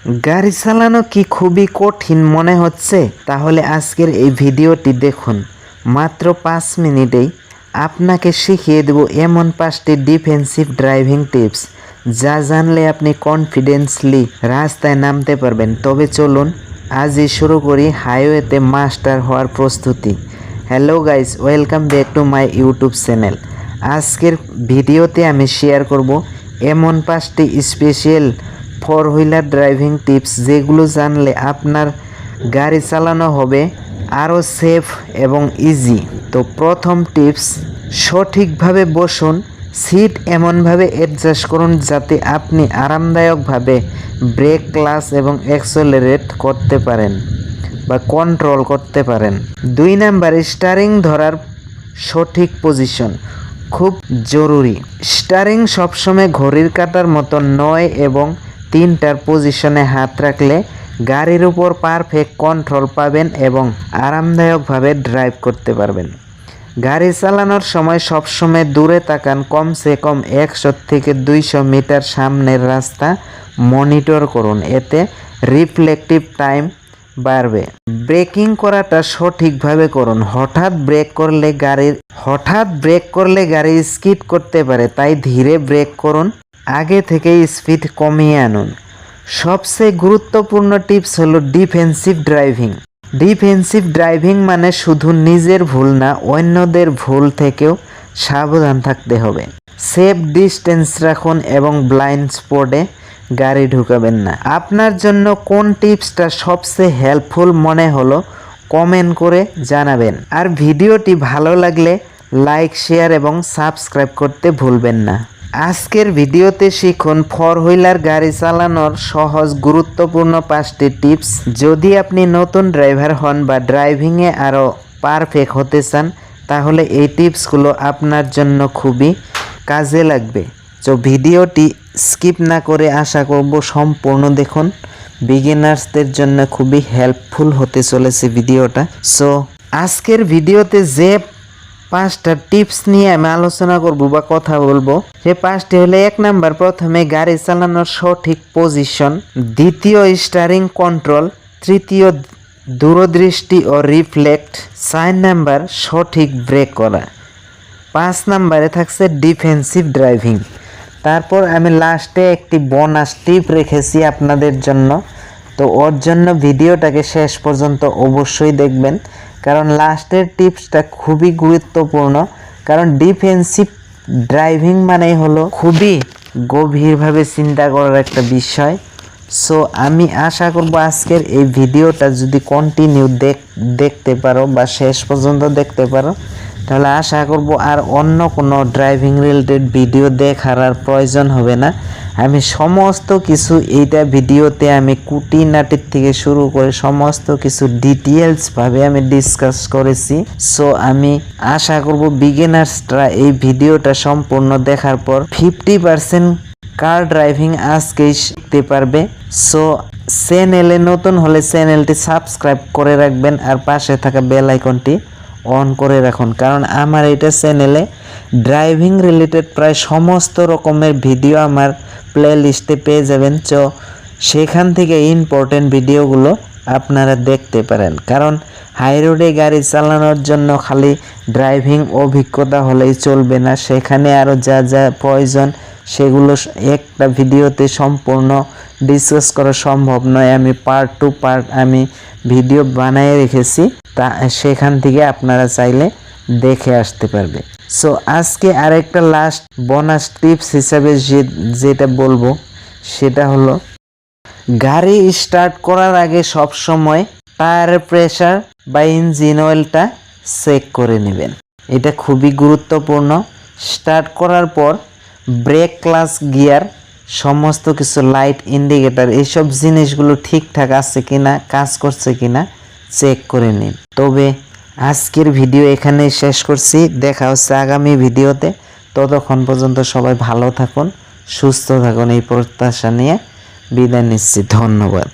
গাড়ি চালানো কি খুবই কঠিন মনে হচ্ছে? তাহলে আজকের এই ভিডিওটি দেখুন। মাত্র পাঁচ মিনিটেই আপনাকে শিখিয়ে দেব এমন পাঁচটি ডিফেন্সিভ ড্রাইভিং টিপস যা জানলে আপনি কনফিডেন্সলি রাস্তায় নামতে পারবেন। তবে চলুন, আজই শুরু করি হাইওয়েতে মাস্টার হওয়ার প্রস্তুতি। Hello guys welcome back to my YouTube channel আজকের ভিডিওতে আমি শেয়ার করব এমন পাঁচটি special four wheeler driving tips যেগুলো জানলে আপনার গাড়ি চালানো হবে আরও সেফ এবং ইজি। তো প্রথম টিপস, সঠিকভাবে বসুন, সিট এমনভাবে অ্যাডজাস্ট করুন যাতে আপনি আরামদায়কভাবে ব্রেক ক্লাস এবং অ্যাক্সেলারেট করতে পারেন বা কন্ট্রোল করতে পারেন। দুই নাম্বার, স্টারিং ধরার সঠিক পজিশন খুব জরুরি। স্টারিং সবসময় ঘড়ির কাঁটার মতো নয় এবং তিনটার পজিশনে হাত রাখলে গাড়ির উপর পারফেক্ট কন্ট্রোল পাবেন এবং আরামদায়কভাবে ড্রাইভ করতে পারবেন। গাড়ি চালানোর সময় সবসময় দূরে তাকান, কমসে কম একশো থেকে দুইশো মিটার সামনের রাস্তা মনিটর করুন, এতে রিফ্লেকটিভ টাইম বাড়বে। ব্রেকিং করাটা সঠিকভাবে করুন, হঠাৎ ব্রেক করলে গাড়ির, হঠাৎ ব্রেক করলে গাড়ি স্কিড করতে পারে, তাই ধীরে ব্রেক করুন। আগে থেকেই স্পিড কমিয়ে আনুন। সবচেয়ে গুরুত্বপূর্ণ টিপস হলো ডিফেন্সিভ ড্রাইভিং। ডিফেন্সিভ ড্রাইভিং মানে শুধু নিজের ভুল না, অন্যদের ভুল থেকেও সাবধান থাকতে হবে। সেফ ডিস্টেন্স রাখুন এবং ব্লাইন্ড স্পটে গাড়ি ঢুকাবেন না। আপনার জন্য কোন টিপসটা সবচেয়ে হেল্পফুল মনে হলো কমেন্ট করে জানাবেন। আর ভিডিওটি ভালো লাগলে লাইক, শেয়ার এবং সাবস্ক্রাইব করতে ভুলবেন না। আজকের ভিডিওতে শিখুন ফোর হুইলার গাড়ি চালানোর সহজ, গুরুত্বপূর্ণ পাঁচটি টিপস। যদি আপনি নতুন ড্রাইভার হন বা ড্রাইভিংয়ে আরও পারফেক্ট হতে চান, তাহলে এই টিপসগুলো আপনার জন্য খুবই কাজে লাগবে। তো ভিডিওটি স্কিপ না করে আশা করব সম্পূর্ণ দেখুন। বিগিনার্সদের জন্য খুবই হেল্পফুল হতে চলেছে ভিডিওটা। সো আজকের ভিডিওতে যে পাঁচটা টিপস নিয়ে আমি আলোচনা করব বা কথা বলব। সে পাঁচটি হলো, এক নাম্বার, প্রথমে গাড়ি চালানোর সঠিক পজিশন দ্বিতীয় স্টারিং কন্ট্রোল তৃতীয় দূরদৃষ্টি ও রিফ্লেক্ট চার নাম্বার, সঠিক ব্রেক করা। পাঁচ নাম্বারে থাকছে ডিফেন্সিভ ড্রাইভিং তারপর আমি লাস্টে একটি বোনাস টিপ রেখেছি আপনাদের জন্য। তো ওর জন্য ভিডিওটাকে শেষ পর্যন্ত অবশ্যই দেখবেন। কারণ লাস্টের টিপসটা খুবই গুরুত্বপূর্ণ। কারণ ডিফেন্সিভ ড্রাইভিং মানেই হলো খুবই গভীরভাবে চিন্তা করার একটা বিষয়। সো আমি আশা করব আজকের এই ভিডিওটা যদি কন্টিনিউ দেখ, দেখতে পারো বা শেষ পর্যন্ত দেখতে পারো তাহলে আশা করব আর অন্য কোনো ড্রাইভিং রিলেটেড ভিডিও দেখার আর প্রয়োজন হবে না। আমি সমস্ত কিছু এইটা ভিডিওতে আমি কুটিনাটির থেকে শুরু করে সমস্ত কিছু ডিটেলসভাবে আমি ডিসকাস করেছি। সো আমি আশা করব বিগিনার্সরা এই ভিডিওটা সম্পূর্ণ দেখার পর ফিফটি পার্সেন্ট কার ড্রাইভিং আজকেই শিখতে পারবে। সো চ্যানেলে নতুন হলে চ্যানেলটি সাবস্ক্রাইব করে রাখবেন আর পাশে থাকা বেল আইকনটি অন করে রাখুন। কারণ আমার এটা চ্যানেলে ড্রাইভিং রিলেটেড প্রায় সমস্ত রকমের ভিডিও আমার প্লে লিস্টে পেয়ে যাবেন। তো সেখান থেকে ইম্পর্টেন্ট ভিডিওগুলো আপনারা দেখতে পারেন। কারণ হাই রোডে গাড়ি চালানোর জন্য খালি ড্রাইভিং অভিজ্ঞতা হলেই চলবে না। সেখানে আরও যা যা প্রয়োজন, সেগুলো একটা ভিডিওতে সম্পূর্ণ ডিসকাস করা সম্ভব নয়। আমি পার্ট টু পার্ট আমি ভিডিও বানিয়ে রেখেছি। তা সেখান থেকে আপনারা চাইলে দেখে আসতে পারবে। সো আজকে আরেকটা লাস্ট বোনাস টিপস হিসাবে যেটা বলব, সেটা হলো গাড়ি স্টার্ট করার আগে সব সময় টায়ারের প্রেশার বা ইঞ্জিন অয়েলটা চেক করে নেবেন। এটা খুবই গুরুত্বপূর্ণ। স্টার্ট করার পর ব্রেক ক্লাস গিয়ার সমস্ত কিছু লাইট ইন্ডিকেটর এইসব জিনিসগুলো ঠিকঠাক আছে কিনা, কাজ করছে কিনা চেক করে নিন। তবে আজকের ভিডিও এখানেই শেষ করছি। দেখা হচ্ছে আগামী ভিডিওতে ততক্ষণ পর্যন্ত সবাই ভালো থাকুন, সুস্থ থাকুন এই প্রত্যাশা নিয়ে। বিদায় নিচ্ছি ধন্যবাদ।